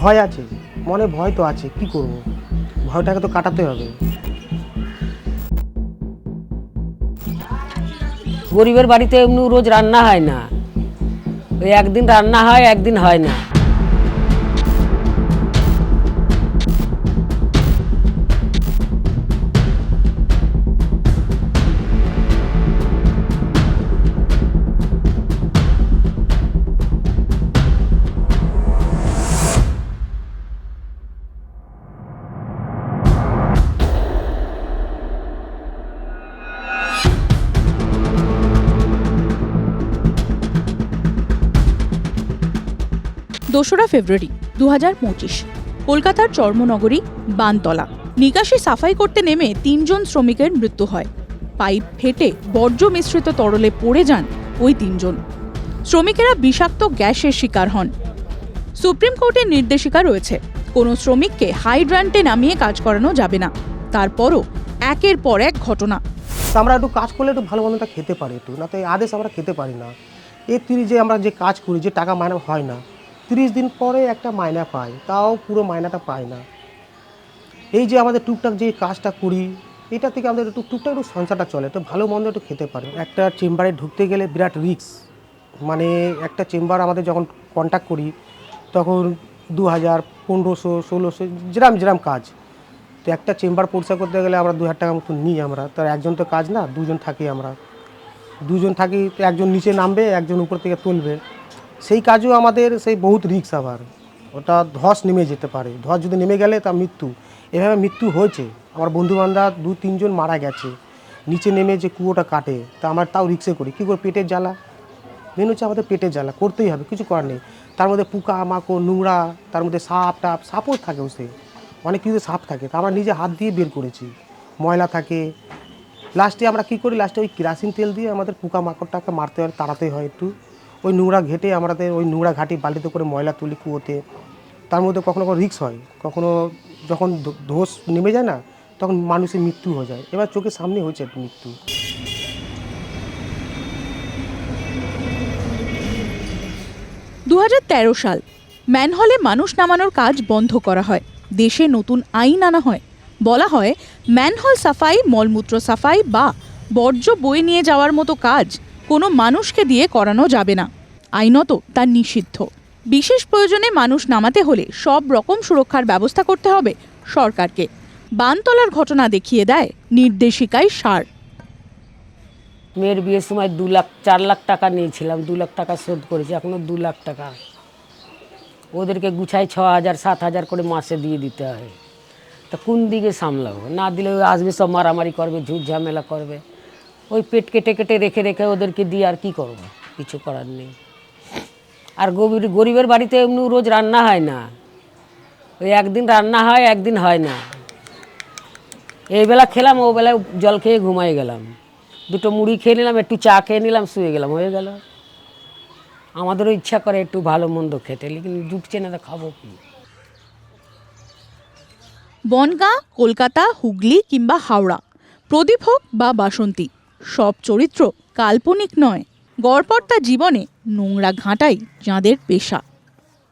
ভয় আছে, মনে ভয় তো আছে, কি করব? ভয়টাকে তো কাটাতে হবে। গরিবের বাড়িতে এমনি রোজ রান্না হয় না। ওই একদিন রান্না হয়, একদিন হয় না। দোসরা ফেব্রুয়ারি দু হাজার পঁচিশ। কলকাতার চর্মনগরী, বানতলা। নিকাশি সাফাই করতে নেমে তিনজন শ্রমিকের মৃত্যু হয়। পাইপ ফেটে বর্জ্য মিশ্রিত তরলে পড়ে যান ওই তিনজন। শ্রমিকেরা বিষাক্ত গ্যাসের শিকার হন। সুপ্রিম কোর্টের নির্দেশিকা রয়েছে। কোনো শ্রমিককে হাইড্রান্টে নামিয়ে কাজ করানো যাবে না। তারপরও একের পর এক ঘটনা। আমরা একটু কাজ করলে একটু ভালো মন্দটা খেতে পারি একটু, না তো এই আদেশ আমরা খেতে পারি না। এর তিরিশ যে আমরা যে কাজ করি, যে টাকা মাইনা হয় না। তিরিশ দিন পরে একটা মাইনা পাই, তাও পুরো মাইনাটা পাই না। এই যে আমাদের টুকটাক যে কাজটা করি, এটা থেকে আমাদের একটু টুকটাক একটু সংসারটা চলে, তো ভালো মন্দ একটু খেতে পারে। একটা চেম্বারে ঢুকতে গেলে বিরাট রিস্ক মানে একটা চেম্বার আমাদের যখন কন্ট্যাক্ট করি, তখন দু হাজার পনেরোশো, ষোলোশো, যেরাম যেরাম কাজ। তো একটা চেম্বার পরিষ্কার করতে গেলে আমরা দু হাজার টাকা মতো নিই আমরা। তো একজন তো কাজ না, দুজন থাকি আমরা। দুজন থাকি, তো একজন নিচে নামবে, একজন উপর থেকে তুলবে। সেই কাজও আমাদের সেই বহুত রিক্স আবার। ওটা ধস নেমে যেতে পারে। ধস যদি নেমে গেলে তা মৃত্যু। এভাবে মৃত্যু হয়েছে। আমার বন্ধু বান্ধব দু, তিনজন মারা গেছে। নিচে নেমে যে কুয়োটা কাটে, তা আমার তাও রিক্সে করি। কী করে? পেটের জ্বালা। মেন হচ্ছে আমাদের পেটের জ্বালা। করতেই হবে, কিছু করার নেই। তার মধ্যে পোকা, মাকড়, নোংরা, তার মধ্যে সাপ টাপ, সাপও থাকে ওসে অনেক কিছু সাপ থাকে। তা আমরা নিজে হাত দিয়ে বের করেছি। ময়লা থাকে। লাস্টে আমরা কী করি? লাস্টে ওই কেরাসিন তেল দিয়ে আমাদের পোকা, মাকড়টাকে মারতে হয়, তাড়াতে হয় একটু। ওই নোংরা ঘেটে আমাদের ওই নোংরা ঘাটি বালিতে করে ময়লা তুলি কুয়োতে, তার মধ্যে কখনো কখনো রিক্স হয়। কখনো যখন ধস নেমে যায় না, তখন মানুষের মৃত্যু হয়ে যায়। এবার চোখের সামনে হয়েছে মৃত্যু। দু হাজার তেরো সাল, ম্যানহলে মানুষ নামানোর কাজ বন্ধ করা হয়। দেশে নতুন আইন আনা হয়। বলা হয়, ম্যানহল সাফাই, মলমূত্র সাফাই বা বর্জ্য বয়ে নিয়ে যাওয়ার মতো কাজ কোনো মানুষকে দিয়ে করানো যাবে না। আইনত তা নিষিদ্ধ। বিশেষ প্রয়োজনে মানুষ নামাতে হলে সব রকম সুরক্ষার ব্যবস্থা করতে হবে সরকারকে। বানতলার ঘটনা দেখিয়ে দেয় নির্দেশিকায় সার। মেয়ের বিয়ের সময় দু লাখ, চার লাখ টাকা নিয়েছিলাম, দু লাখ টাকা শোধ করেছি এখনও দু লাখ টাকা। ওদেরকে গুছাই ছ হাজার, সাত হাজার করে মাসে দিয়ে দিতে হয়। তা কোন দিকে সামলাবো? না দিলে আসবে, সব মারামারি করবে, ঝুট ঝামেলা করবে। ওই পেট কেটে কেটে রেখে রেখে ওদেরকে দিয়ে আর কি করব? কিছু করার নেই। আর গরিব গরিবের বাড়িতে এমনি রোজ রান্না হয় না। ওই একদিন রান্না হয়, একদিন হয় না। এই বেলা খেলাম, ও বেলায় জল খেয়ে ঘুমাই গেলাম। দুটো মুড়ি খেয়ে নিলাম, একটু চা খেয়ে নিলাম, শুয়ে গেলাম, হয়ে গেল। আমাদেরও ইচ্ছা করে একটু ভালো মন্দ খেতে, লেকিন জুটছে না তো খাব কি? বনগাঁ, কলকাতা, হুগলি কিংবা হাওড়া। প্রদীপ হোক বা বাসন্তী। সব চরিত্র কাল্পনিক নয় গড়পড়তা জীবনে নোংরা ঘাঁটাই যাঁদের পেশা।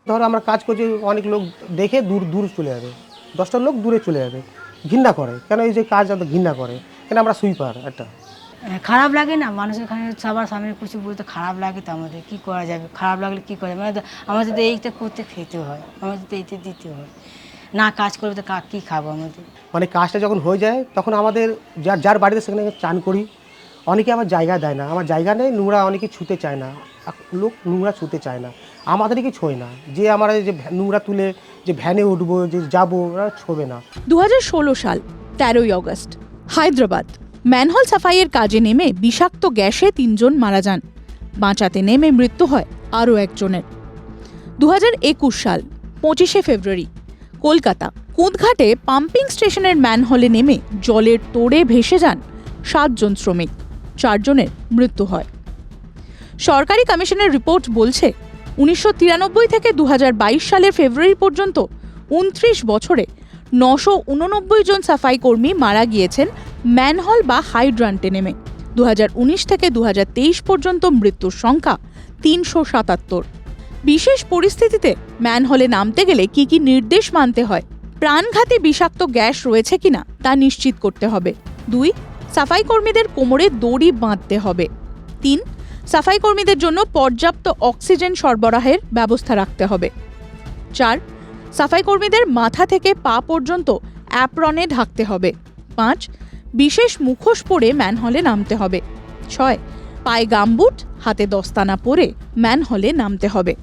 ধরো আমরা কাজ করছি অনেক লোক দেখে দূর দূর চলে যাবে। দশটা লোক দূরে চলে যাবে ঘৃণা করে। কেন এই যে কাজ এত ঘৃণা করে? কেন আমরা সুইপার একটা? খারাপ লাগে না? মানুষের এখানে সবার সামনে কিছু বলতে খারাপ লাগে তো আমাদের। কী করা যাবে? খারাপ লাগলে কী করা যাবে? মানে আমাদের তো এইটা করতে খেতে হয়। আমাদের তো এইটা দিতে হয়। না কাজ করবে তো কা কী খাব আমাদের? মানে কাজটা যখন হয়ে যায় তখন আমাদের যার যার বাড়িতে সেখানে চান করি অনেকে আমার জায়গা দেয় না। আমার জায়গা নেই, নোংরা অনেকে ছুতে চায় না। লোক নোংরা ছুতে চায় না। আমাদেরকে ছোঁয় না। যে আমরা যে নোংরা তুলে যে ভ্যানে উঠবো, যে যাব, ওরা ছোবে না। দু হাজার ষোলো সাল, তেরোই আগস্ট হায়দ্রাবাদ। ম্যানহল সাফাইয়ের কাজে নেমে বিষাক্ত গ্যাসে তিনজন মারা যান। বাঁচাতে নেমে মৃত্যু হয় আরও একজনের। দু হাজার একুশ সাল, পঁচিশে ফেব্রুয়ারি, কলকাতা। কুঁদঘাটে পাম্পিং স্টেশনের ম্যানহলে নেমে জলের তোড়ে ভেসে যান সাতজন শ্রমিক। চারজনের মৃত্যু হয়। সরকারি কমিশনের রিপোর্ট বলছে, উনিশশো তিরানব্বই থেকে দু সালের ফেব্রুয়ারি পর্যন্ত উনত্রিশ বছরে নশো উননব্বই জন সাফাই কর্মী মারা গিয়েছেন ম্যানহল বা হাইড্রান্টে নেমে। দুহাজার উনিশ থেকে দুহাজার তেইশ পর্যন্ত মৃত্যুর সংখ্যা তিনশো সাতাত্তর। বিশেষ পরিস্থিতিতে ম্যানহলে নামতে গেলে কি কি নির্দেশ মানতে হয়? প্রাণঘাতী বিষাক্ত গ্যাস রয়েছে কিনা তা নিশ্চিত করতে হবে। দুই সাফাই কর্মীদের কোমরে দড়ি বাঁধতে হবে। তিন, সাফাই কর্মীদের জন্য পর্যাপ্ত অক্সিজেন সরবরাহের ব্যবস্থা রাখতে হবে। চার, সাফাই কর্মীদের মাথা থেকে পা পর্যন্ত অ্যাপ্রনে ঢাকতে হবে। পাঁচ, বিশেষ মুখোশ পরে ম্যানহলে নামতে হবে। ছয় পায়ে গামবুট হাতে দস্তানা পরে ম্যানহলে নামতে হবে।